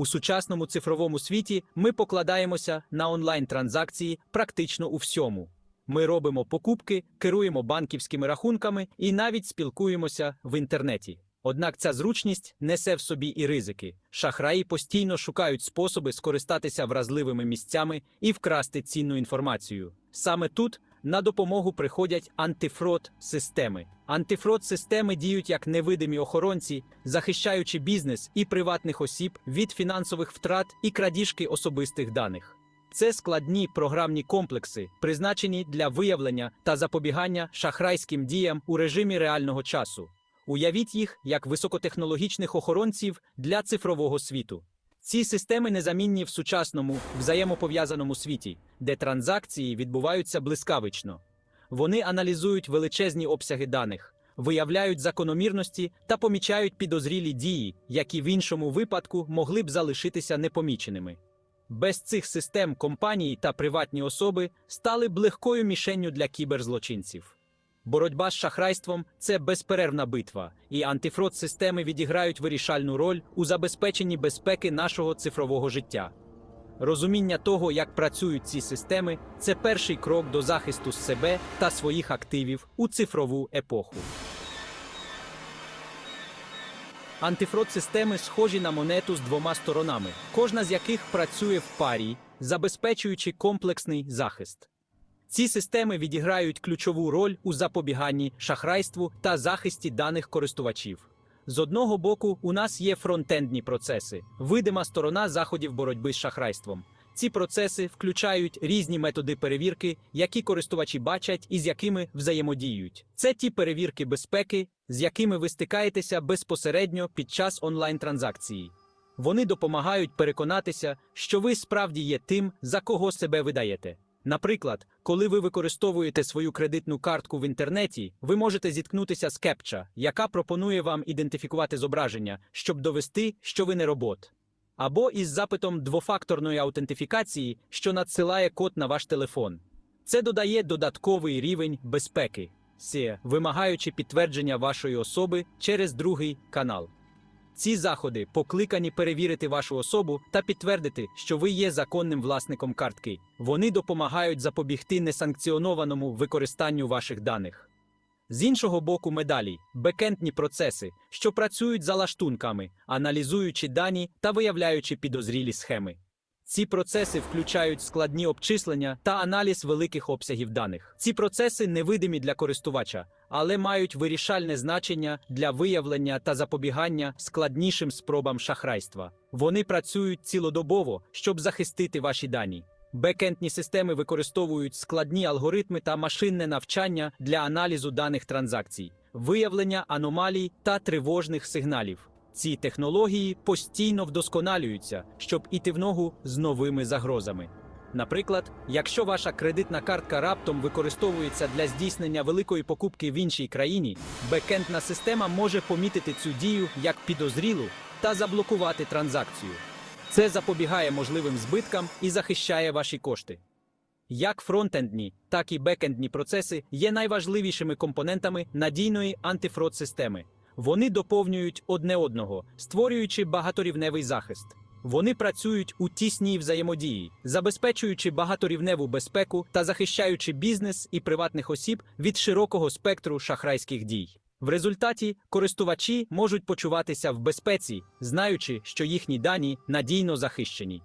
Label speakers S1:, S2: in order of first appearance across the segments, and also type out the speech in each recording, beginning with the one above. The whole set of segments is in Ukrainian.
S1: У сучасному цифровому світі ми покладаємося на онлайн-транзакції практично у всьому. Ми робимо покупки, керуємо банківськими рахунками і навіть спілкуємося в інтернеті. Однак ця зручність несе в собі і ризики. Шахраї постійно шукають способи скористатися вразливими місцями і вкрасти цінну інформацію. Саме тут на допомогу приходять антифрод системи. Антифрод системи діють як невидимі охоронці, захищаючи бізнес і приватних осіб від фінансових втрат і крадіжки особистих даних. Це складні програмні комплекси, призначені для виявлення та запобігання шахрайським діям у режимі реального часу. Уявіть їх як високотехнологічних охоронців для цифрового світу. Ці системи незамінні в сучасному взаємопов'язаному світі, де транзакції відбуваються блискавично. Вони аналізують величезні обсяги даних, виявляють закономірності та помічають підозрілі дії, які в іншому випадку могли б залишитися непоміченими. Без цих систем компанії та приватні особи стали б легкою мішенню для кіберзлочинців. Боротьба з шахрайством це безперервна битва, і антифрод системи відіграють вирішальну роль у забезпеченні безпеки нашого цифрового життя. Розуміння того, як працюють ці системи, це перший крок до захисту себе та своїх активів у цифрову епоху. Антифрод системи схожі на монету з двома сторонами, кожна з яких працює в парі, забезпечуючи комплексний захист. Ці системи відіграють ключову роль у запобіганні шахрайству та захисті даних користувачів. З одного боку, у нас є фронтендні процеси, видима сторона заходів боротьби з шахрайством. Ці процеси включають різні методи перевірки, які користувачі бачать і з якими взаємодіють. Це ті перевірки безпеки, з якими ви стикаєтеся безпосередньо під час онлайн-транзакції. Вони допомагають переконатися, що ви справді є тим, за кого себе видаєте. Наприклад, коли ви використовуєте свою кредитну картку в інтернеті, ви можете зіткнутися з кепча, яка пропонує вам ідентифікувати зображення, щоб довести, що ви не робот. Або із запитом двофакторної аутентифікації, що надсилає код на ваш телефон. Це додає додатковий рівень безпеки, вимагаючи підтвердження вашої особи через другий канал. Ці заходи покликані перевірити вашу особу та підтвердити, що ви є законним власником картки. Вони допомагають запобігти несанкціонованому використанню ваших даних. З іншого боку медалі бекентні процеси, що працюють за лаштунками, аналізуючи дані та виявляючи підозрілі схеми. Ці процеси включають складні обчислення та аналіз великих обсягів даних. Ці процеси невидимі для користувача, але мають вирішальне значення для виявлення та запобігання складнішим спробам шахрайства. Вони працюють цілодобово, щоб захистити ваші дані. Бекендні системи використовують складні алгоритми та машинне навчання для аналізу даних транзакцій, виявлення аномалій та тривожних сигналів. Ці технології постійно вдосконалюються, щоб іти в ногу з новими загрозами. Наприклад, якщо ваша кредитна картка раптом використовується для здійснення великої покупки в іншій країні, бекендна система може помітити цю дію як підозрілу та заблокувати транзакцію. Це запобігає можливим збиткам і захищає ваші кошти. Як фронтендні, так і бекендні процеси є найважливішими компонентами надійної антифрод системи. Вони доповнюють одне одного, створюючи багаторівневий захист. Вони працюють у тісній взаємодії, забезпечуючи багаторівневу безпеку та захищаючи бізнес і приватних осіб від широкого спектру шахрайських дій. В результаті користувачі можуть почуватися в безпеці, знаючи, що їхні дані надійно захищені.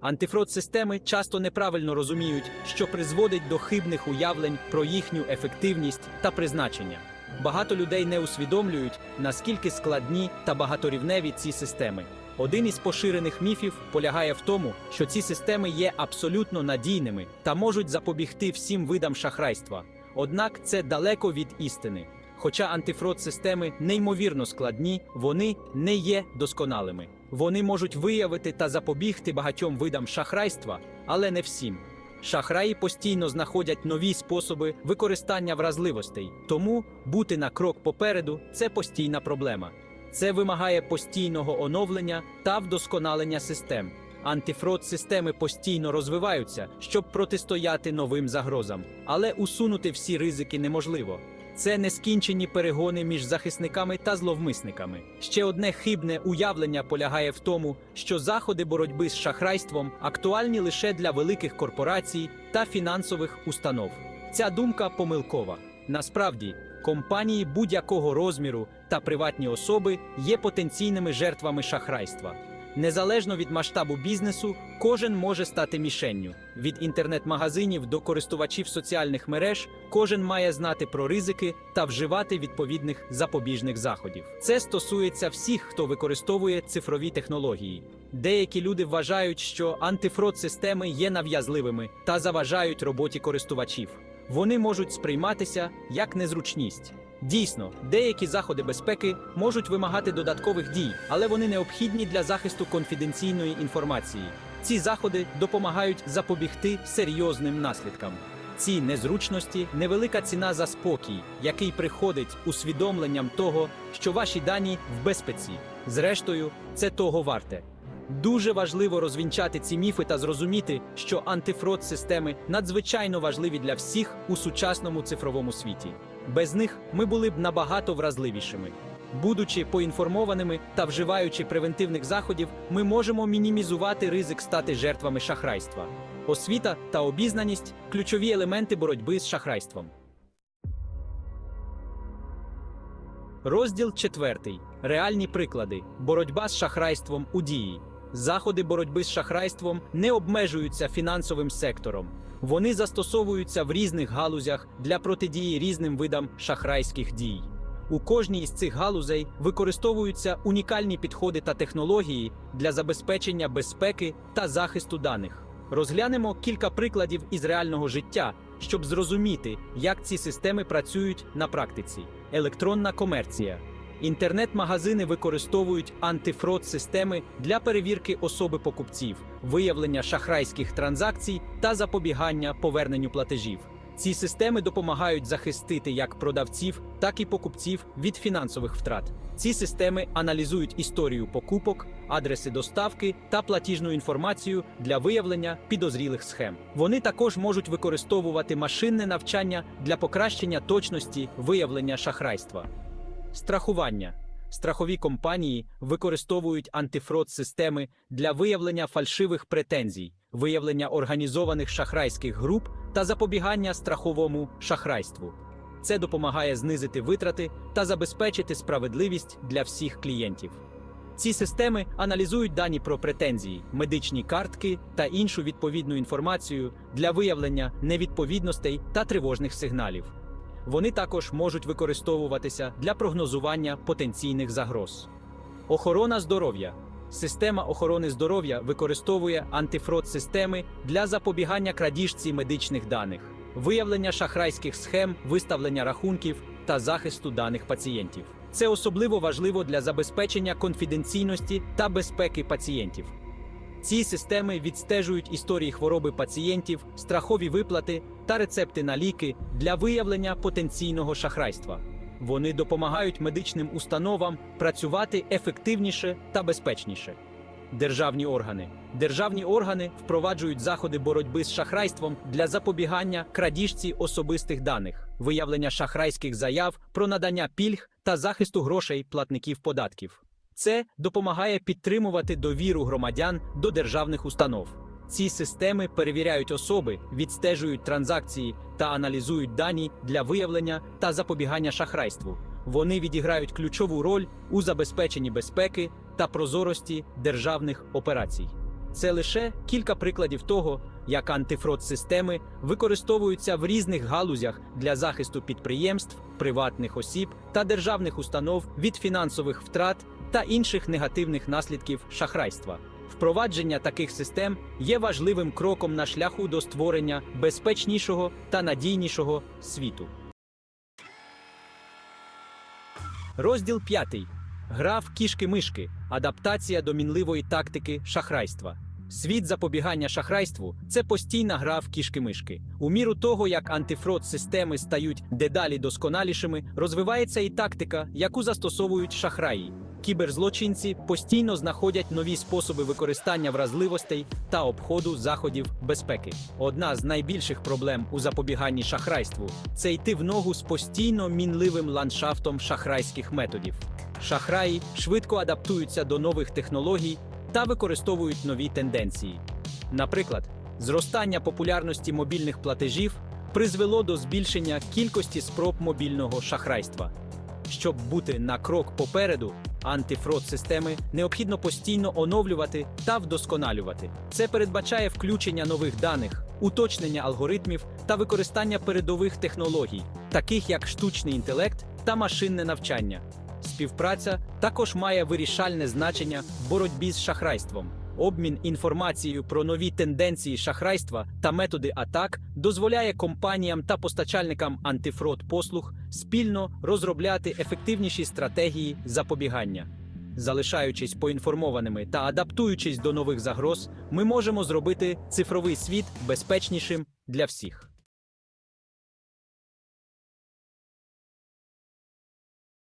S1: Антифрод-системи часто неправильно розуміють, що призводить до хибних уявлень про їхню ефективність та призначення. Багато людей не усвідомлюють, наскільки складні та багаторівневі ці системи. Один із поширених міфів полягає в тому, що ці системи є абсолютно надійними та можуть запобігти всім видам шахрайства. Однак це далеко від істини. Хоча антифрод-системи неймовірно складні, вони не є досконалими. Вони можуть виявити та запобігти багатьом видам шахрайства, але не всім. Шахраї постійно знаходять нові способи використання вразливостей, тому бути на крок попереду це постійна проблема. Це вимагає постійного оновлення та вдосконалення систем. Антифрод системи постійно розвиваються, щоб протистояти новим загрозам, але усунути всі ризики неможливо. Це нескінчені перегони між захисниками та зловмисниками. Ще одне хибне уявлення полягає в тому, що заходи боротьби з шахрайством актуальні лише для великих корпорацій та фінансових установ. Ця думка помилкова. Насправді, компанії будь-якого розміру та приватні особи є потенційними жертвами шахрайства. Незалежно від масштабу бізнесу, кожен може стати мішенню. Від інтернет-магазинів до користувачів соціальних мереж кожен має знати про ризики та вживати відповідних запобіжних заходів. Це стосується всіх, хто використовує цифрові технології. Деякі люди вважають, що антифрод системи є нав'язливими та заважають роботі користувачів. Вони можуть сприйматися як незручність. Дійсно, деякі заходи безпеки можуть вимагати додаткових дій, але вони необхідні для захисту конфіденційної інформації. Ці заходи допомагають запобігти серйозним наслідкам. Ці незручності невелика ціна за спокій, який приходить усвідомленням того, що ваші дані в безпеці. Зрештою, це того варте. Дуже важливо розвінчати ці міфи та зрозуміти, що антифрод системи надзвичайно важливі для всіх у сучасному цифровому світі. Без них ми були б набагато вразливішими. Будучи поінформованими та вживаючи превентивних заходів, ми можемо мінімізувати ризик стати жертвами шахрайства. Освіта та обізнаність ключові елементи боротьби з шахрайством. Розділ 4. Реальні приклади. Боротьба з шахрайством у дії. Заходи боротьби з шахрайством не обмежуються фінансовим сектором. Вони застосовуються в різних галузях для протидії різним видам шахрайських дій. У кожній із цих галузей використовуються унікальні підходи та технології для забезпечення безпеки та захисту даних. Розглянемо кілька прикладів із реального життя, щоб зрозуміти, як ці системи працюють на практиці. Електронна комерція. Інтернет-магазини використовують антифрод системи для перевірки особи покупців, виявлення шахрайських транзакцій та запобігання поверненню платежів. Ці системи допомагають захистити як продавців, так і покупців від фінансових втрат. Ці системи аналізують історію покупок, адреси доставки та платіжну інформацію для виявлення підозрілих схем. Вони також можуть використовувати машинне навчання для покращення точності виявлення шахрайства. Страхування. Страхові компанії використовують антифрод системи для виявлення фальшивих претензій, виявлення організованих шахрайських груп та запобігання страховому шахрайству. Це допомагає знизити витрати та забезпечити справедливість для всіх клієнтів. Ці системи аналізують дані про претензії, медичні картки та іншу відповідну інформацію для виявлення невідповідностей та тривожних сигналів. Вони також можуть використовуватися для прогнозування потенційних загроз. Охорона здоров'я. Система охорони здоров'я використовує антифрод системи для запобігання крадіжці медичних даних, виявлення шахрайських схем, виставлення рахунків та захисту даних пацієнтів. Це особливо важливо для забезпечення конфіденційності та безпеки пацієнтів. Ці системи відстежують історії хвороби пацієнтів, страхові виплати та рецепти на ліки для виявлення потенційного шахрайства. Вони допомагають медичним установам працювати ефективніше та безпечніше. Державні органи. Державні органи впроваджують заходи боротьби з шахрайством для запобігання крадіжці особистих даних, виявлення шахрайських заяв про надання пільг та захисту грошей платників податків. Це допомагає підтримувати довіру громадян до державних установ. Ці системи перевіряють особи, відстежують транзакції та аналізують дані для виявлення та запобігання шахрайству. Вони відіграють ключову роль у забезпеченні безпеки та прозорості державних операцій. Це лише кілька прикладів того, як антифрод системи використовуються в різних галузях для захисту підприємств, приватних осіб та державних установ від фінансових втрат та інших негативних наслідків шахрайства. Впровадження таких систем є важливим кроком на шляху до створення безпечнішого та надійнішого світу. Розділ 5. Гра в кішки-мишки. Адаптація до мінливої тактики шахрайства. Світ запобігання шахрайству це постійна гра в кішки-мишки. У міру того, як антифрод системи стають дедалі досконалішими, розвивається і тактика, яку застосовують шахраї. Кіберзлочинці постійно знаходять нові способи використання вразливостей та обходу заходів безпеки. Одна з найбільших проблем у запобіганні шахрайству це йти в ногу з постійно мінливим ландшафтом шахрайських методів. Шахраї швидко адаптуються до нових технологій та використовують нові тенденції. Наприклад, зростання популярності мобільних платежів призвело до збільшення кількості спроб мобільного шахрайства. Щоб бути на крок попереду, антифрод системи необхідно постійно оновлювати та вдосконалювати. Це передбачає включення нових даних, уточнення алгоритмів та використання передових технологій, таких як штучний інтелект та машинне навчання. Співпраця також має вирішальне значення в боротьбі з шахрайством. Обмін інформацією про нові тенденції шахрайства та методи атак дозволяє компаніям та постачальникам антифрод послуг спільно розробляти ефективніші стратегії запобігання. Залишаючись поінформованими та адаптуючись до нових загроз, ми можемо зробити цифровий світ безпечнішим для всіх.